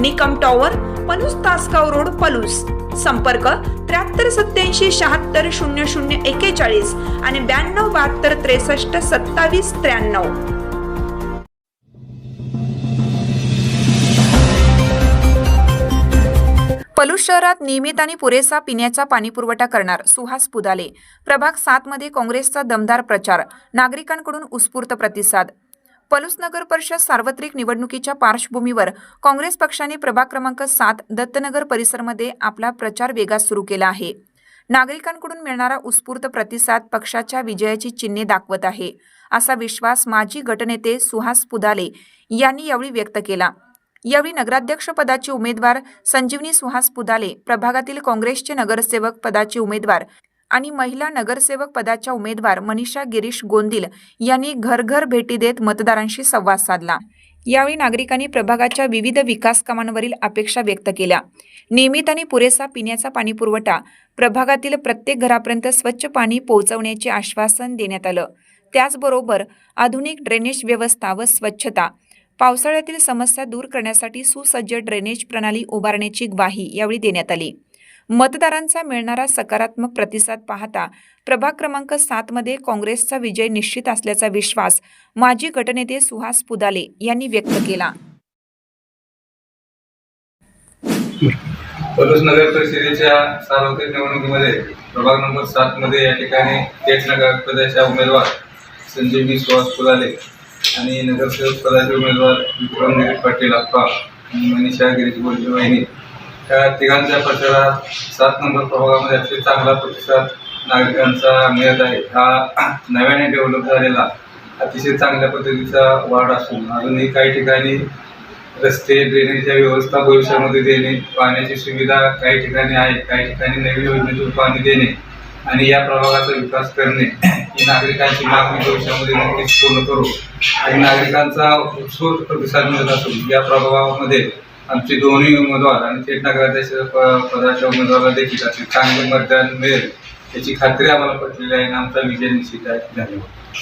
Nikam tower Palus Tasgaon road Palus. संपर्क त्र्याहत्तर सत्याऐंशी शहात्तर शून्य शून्य एकेचाळीस आणि ब्याण्णव बहात्तर त्रेसष्ट सत्तावीस त्र्याण्णव. पलूस शहरात नियमित आणि पुरेसा पिण्याचा पाणीपुरवठा करणार सुहास पुदाले. प्रभाग सात मध्ये काँग्रेसचा दमदार प्रचार. नागरिकांकडून उत्स्फूर्त प्रतिसाद. पलूस नगर परिषद सार्वत्रिक निवडणुकीच्या पार्श्वभूमीवर काँग्रेस पक्षाने प्रभाग क्रमांक सात दत्तनगर परिसरमध्ये आपला प्रचार वेगात सुरू केला आहे. नागरिकांकडून मिळणारा उत्स्फूर्त प्रतिसाद पक्षाच्या विजयाची चिन्हे दाखवत आहे. असा विश्वास माजी गटनेते सुहास पुदाले यांनी यावेळी व्यक्त केला. यावेळी नगराध्यक्ष पदाचे उमेदवार संजीवनी सुहास पुदाले प्रभागातील काँग्रेसचे नगरसेवक पदाचे उमेदवार आणि महिला नगरसेवक पदाच्या उमेदवार मनीषा गिरीश गोंदिल यांनी घरघर भेटी देत मतदारांशी संवाद साधला. यावेळी नागरिकांनी प्रभागाच्या विविध विकास कामांवरील अपेक्षा व्यक्त केल्या. नियमित आणि पुरेसा पिण्याचा पाणीपुरवठा प्रभागातील प्रत्येक घरापर्यंत स्वच्छ पाणी पोहोचवण्याचे आश्वासन देण्यात आलं. त्याचबरोबर आधुनिक ड्रेनेज व्यवस्था व स्वच्छता पावसाळ्यातील समस्या दूर करण्यासाठी सुसज्ज ड्रेनेज प्रणाली उभारण्याची ग्वाही यावेळी देण्यात आली. मतदारांचा मिळणारा सकारात्मक प्रतिसाद पाहता प्रभाग क्रमांक सातमध्ये काँग्रेसचा विजय निश्चित असल्याचा विश्वास माजी गटनेते सुहास पुदाले यांनी व्यक्त केला. नगर परिषदेच्या सार्वत्रिक निवडणुकीमध्ये प्रभाग नंबर सात मध्ये या ठिकाणी थेट नगर पदाच्या उमेदवार संजीवनी सुहास फुलाले आणि नगरसेवक पदाचे उमेदवार विक्रम पाटील अप्पा आणि मनीषा गिरीश बोलजी वहिनी त्या तिघांच्या प्रचारात सात नंबर प्रभागामध्ये अतिशय चांगला प्रतिसाद नागरिकांचा मिळत आहे. हा नव्याने डेव्हलप झालेला अतिशय चांगल्या पद्धतीचा वाढ असून अजूनही काही ठिकाणी रस्ते ड्रेनेजच्या व्यवस्था भविष्यामध्ये देणे पाण्याची सुविधा काही ठिकाणी आहे काही ठिकाणी नवीन योजनेतून पाणी देणे आणि या प्रभागाचा विकास करणे ही नागरिकांची मागणी भविष्यामध्ये नक्कीच पूर्ण करू. आणि नागरिकांचा उत्स्फूर्त प्रतिसाद मिळत असून या प्रभागामध्ये आमचे दोन्ही उमेदवार आणि थेट नगराध्यक्ष प- पदाच्या उमेदवाराला देखील असे चांगले मतदान मिळेल याची खात्री आम्हाला पटलेली आहे आणि आमचा विजय निश्चित आहे. धन्यवाद.